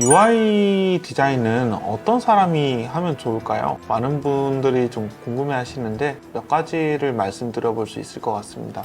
UI 디자인은 어떤 사람이 하면 좋을까요? 많은 분들이 좀 궁금해 하시는데 몇 가지를 말씀드려 볼 수 있을 것 같습니다.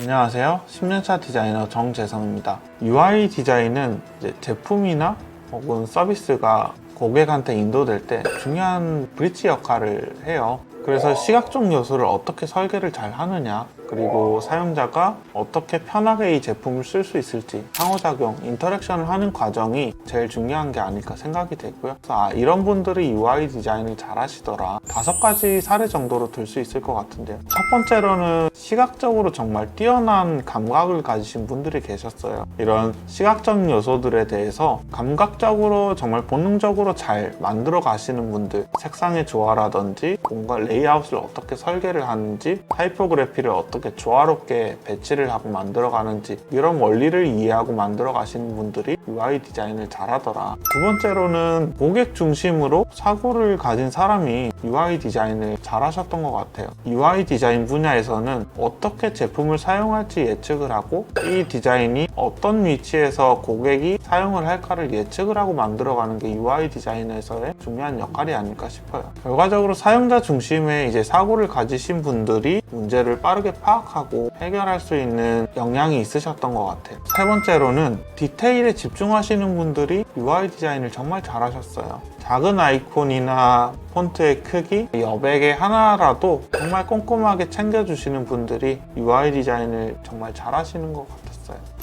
안녕하세요. 10년차 디자이너 정재성입니다. UI 디자인은 제품이나 혹은 서비스가 고객한테 인도될 때 중요한 브릿지 역할을 해요. 그래서 시각적 요소를 어떻게 설계를 잘 하느냐, 그리고 사용자가 어떻게 편하게 이 제품을 쓸 수 있을지 상호작용, 인터랙션을 하는 과정이 제일 중요한 게 아닐까 생각이 되고요. 아, 이런 분들이 UI 디자인을 잘 하시더라. 다섯 가지 사례 정도로 들 수 있을 것 같은데요. 첫 번째로는 시각적으로 정말 뛰어난 감각을 가지신 분들이 계셨어요. 이런 시각적 요소들에 대해서 감각적으로 정말 본능적으로 잘 만들어 가시는 분들, 색상의 조화라든지 뭔가 레이아웃을 어떻게 설계를 하는지, 타이포그래피를 어떻게 조화롭게 배치를 하고 만들어 가는지 이런 원리를 이해하고 만들어 가시는 분들이 UI 디자인을 잘하더라. 두 번째로는 고객 중심으로 사고를 가진 사람이 UI 디자인을 잘하셨던 것 같아요. UI 디자인 분야에서는 어떻게 제품을 사용할지 예측을 하고 이 디자인이 어떤 위치에서 고객이 사용을 할까를 예측을 하고 만들어가는 게 UI 디자인에서의 중요한 역할이 아닐까 싶어요. 결과적으로 사용자 중심의 이제 사고를 가지신 분들이 문제를 빠르게 파악하고 해결할 수 있는 역량이 있으셨던 것 같아요. 세 번째로는 디테일에 집중하시는 분들이 UI 디자인을 정말 잘하셨어요. 작은 아이콘이나 폰트의 크기, 여백의 하나라도 정말 꼼꼼하게 챙겨주시는 분들이 UI 디자인을 정말 잘하시는 것 같았어요.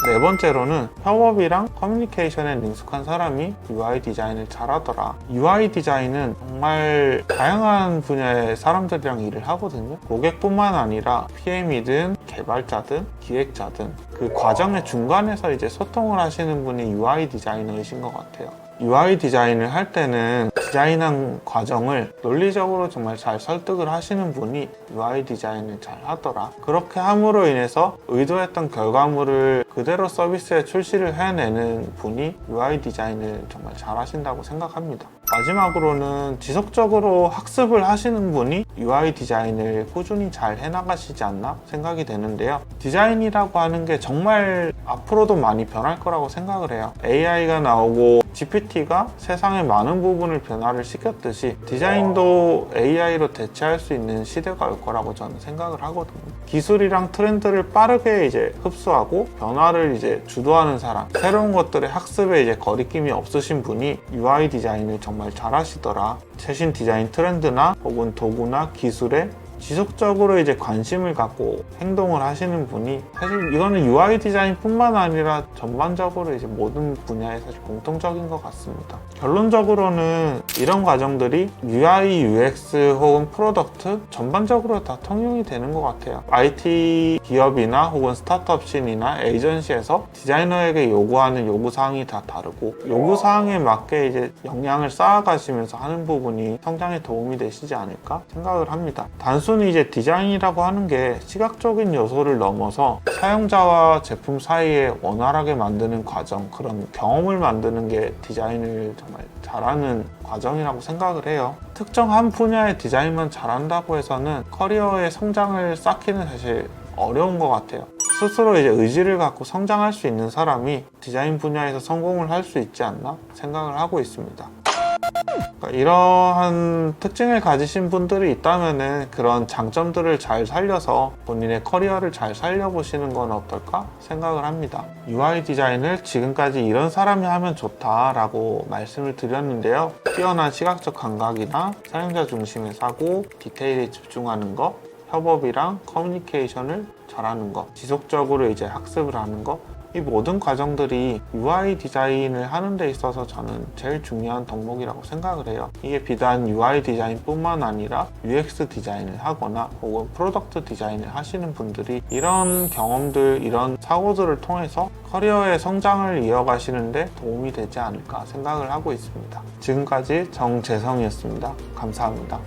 네 번째로는 협업이랑 커뮤니케이션에 능숙한 사람이 UI 디자인을 잘하더라. UI 디자인은 정말 다양한 분야의 사람들이랑 일을 하거든요. 고객뿐만 아니라 PM이든 개발자든 기획자든 그 과정의 중간에서 이제 소통을 하시는 분이 UI 디자이너이신 것 같아요. UI 디자인을 할 때는 디자인한 과정을 논리적으로 정말 잘 설득을 하시는 분이 UI 디자인을 잘 하더라. 그렇게 함으로 인해서 의도했던 결과물을 그대로 서비스에 출시를 해내는 분이 UI 디자인을 정말 잘 하신다고 생각합니다. 마지막으로는 지속적으로 학습을 하시는 분이 UI 디자인을 꾸준히 잘 해나가시지 않나 생각이 되는데요. 디자인이라고 하는 게 정말 앞으로도 많이 변할 거라고 생각을 해요. AI가 나오고 GPT가 세상의 많은 부분을 변화를 시켰듯이 디자인도 AI로 대체할 수 있는 시대가 올 거라고 저는 생각을 하거든요. 기술이랑 트렌드를 빠르게 이제 흡수하고 변화를 이제 주도하는 사람, 새로운 것들의 학습에 이제 거리낌이 없으신 분이 UI 디자인을 정말 잘하시더라. 최신 디자인 트렌드나 혹은 도구나 기술에 지속적으로 이제 관심을 갖고 행동을 하시는 분이 사실 이거는 UI 디자인뿐만 아니라 전반적으로 이제 모든 분야에 사실 공통적인 것 같습니다. 결론적으로는 이런 과정들이 UI, UX 혹은 프로덕트 전반적으로 다 통용이 되는 것 같아요. IT 기업이나 혹은 스타트업 씬이나 에이전시에서 디자이너에게 요구하는 요구사항이 다 다르고 요구사항에 맞게 이제 역량을 쌓아가시면서 하는 부분이 성장에 도움이 되시지 않을까 생각을 합니다. 단순히 이제 디자인이라고 하는 게 시각적인 요소를 넘어서 사용자와 제품 사이에 원활하게 만드는 과정, 그런 경험을 만드는 게 디자인을 정말 잘하는 과정이라고 생각을 해요. 특정 한 분야의 디자인만 잘한다고 해서는 커리어의 성장을 쌓기는 사실 어려운 것 같아요. 스스로 이제 의지를 갖고 성장할 수 있는 사람이 디자인 분야에서 성공을 할 수 있지 않나 생각을 하고 있습니다. 그러니까 이러한 특징을 가지신 분들이 있다면은 그런 장점들을 잘 살려서 본인의 커리어를 잘 살려보시는 건 어떨까 생각을 합니다. UI 디자인을 지금까지 이런 사람이 하면 좋다라고 말씀을 드렸는데요. 뛰어난 시각적 감각이나 사용자 중심의 사고, 디테일에 집중하는 것, 협업이랑 커뮤니케이션을 잘하는 것, 지속적으로 이제 학습을 하는 것, 이 모든 과정들이 UI 디자인을 하는 데 있어서 저는 제일 중요한 덕목이라고 생각을 해요. 이게 비단 UI 디자인뿐만 아니라 UX 디자인을 하거나 혹은 프로덕트 디자인을 하시는 분들이 이런 경험들, 이런 사고들을 통해서 커리어의 성장을 이어가시는데 도움이 되지 않을까 생각을 하고 있습니다. 지금까지 정재성이었습니다. 감사합니다.